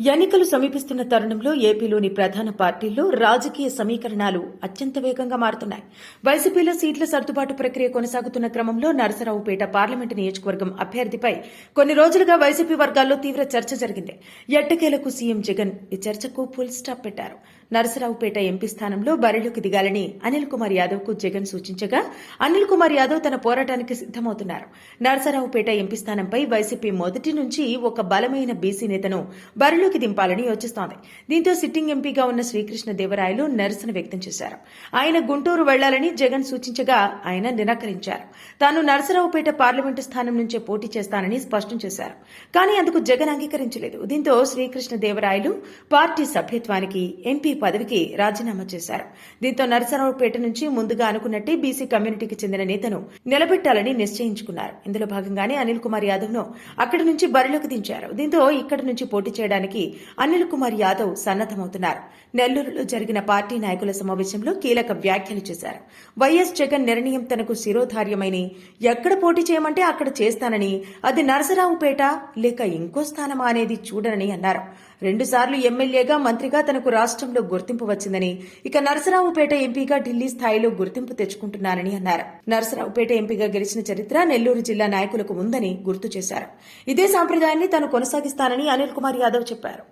ఎన్నికలు సమీపిస్తున్న తరుణంలో ఏపీలోని ప్రధాన పార్టీల్లో రాజకీయ సమీకరణాలు అత్యంత వేగంగా మారుతున్నాయి. వైసీపీలో సీట్ల సర్దుబాటు ప్రక్రియ కొనసాగుతున్న క్రమంలో నరసరావుపేట పార్లమెంటు నియోజకవర్గం అభ్యర్థిపై కొన్ని రోజులుగా వైసీపీ వర్గాల్లో తీవ్ర చర్చ జరిగింది. ఎట్టకేలకు సీఎం జగన్ ఈ చర్చకు ఫుల్ స్టాప్ పెట్టారు. నరసరావుపేట ఎంపీ స్థానంలో బరిలోకి దిగాలని అనిల్ కుమార్ యాదవ్కు జగన్ సూచించగా అనిల్ కుమార్ యాదవ్ తన పోరాటానికి సిద్దమవుతున్నారు నరసరావుపేట ఎంపీ స్థానంపై వైసీపీ మొదటి నుంచి ఒక బలమైన బీసీ నేతను బరిలోకి దింపాలని యోచిస్తోంది. దీంతో సిట్టింగ్ ఎంపీగా ఉన్న శ్రీకృష్ణ దేవరాయలు నిరసన వ్యక్తం చేశారు. ఆయన గుంటూరు వెళ్ళాలని జగన్ సూచించగా ఆయన నిరాకరించారు. తాను నరసరావుపేట పార్లమెంటు స్థానం నుంచే పోటీ చేస్తానని స్పష్టం చేశారు. కానీ అందుకు జగన్ అంగీకరించలేదు. దీంతో శ్రీకృష్ణ దేవరాయలు పార్టీ సభ్యత్వానికి ఎంపీ పదవికి రాజీనామా చేశారు. దీంతో నరసరావుపేట నుంచి ముందుగా అనుకున్నట్టే బీసీ కమ్యూనిటీకి చెందిన నేతను నిలబెట్టాలని నిశ్చయించుకున్నారు. ఇందులో భాగంగానే అనిల్ కుమార్ యాదవ్ను అక్కడి నుంచి బరిలోకి దించారు. దీంతో ఇక్కడి నుంచి పోటీ చేయడానికి అనిల్ కుమార్ యాదవ్ సన్నద్దమవుతున్నారు నెల్లూరులో జరిగిన పార్టీ నాయకుల సమావేశంలో కీలక వ్యాఖ్యలు చేశారు. వైఎస్ జగన్ నిర్ణయం తనకు శిరోధార్యమని ఎక్కడ పోటీ చేయమంటే అక్కడ చేస్తానని అది నరసరావుపేట లేక ఇంకో స్థానమా అనేది చూడనని అన్నారు. రెండుసార్లు ఎమ్మెల్యేగా మంత్రిగా తనకు రాష్ట్రంలో గుర్తింపు వచ్చిందని. ఇక నరసరావుపేట ఎంపీగా ఢిల్లీ స్థాయిలో గుర్తింపు తెచ్చుకుంటున్నానని అన్నారు. నరసరావుపేట ఎంపీగా గెలిచిన చరిత్ర నెల్లూరు జిల్లా నాయకులకు ఉందని గుర్తు చేశారు. ఇదే సాంప్రదాయాన్ని తాను కొనసాగిస్తానని అనిల్ కుమార్ యాదవ్ చెప్పారు.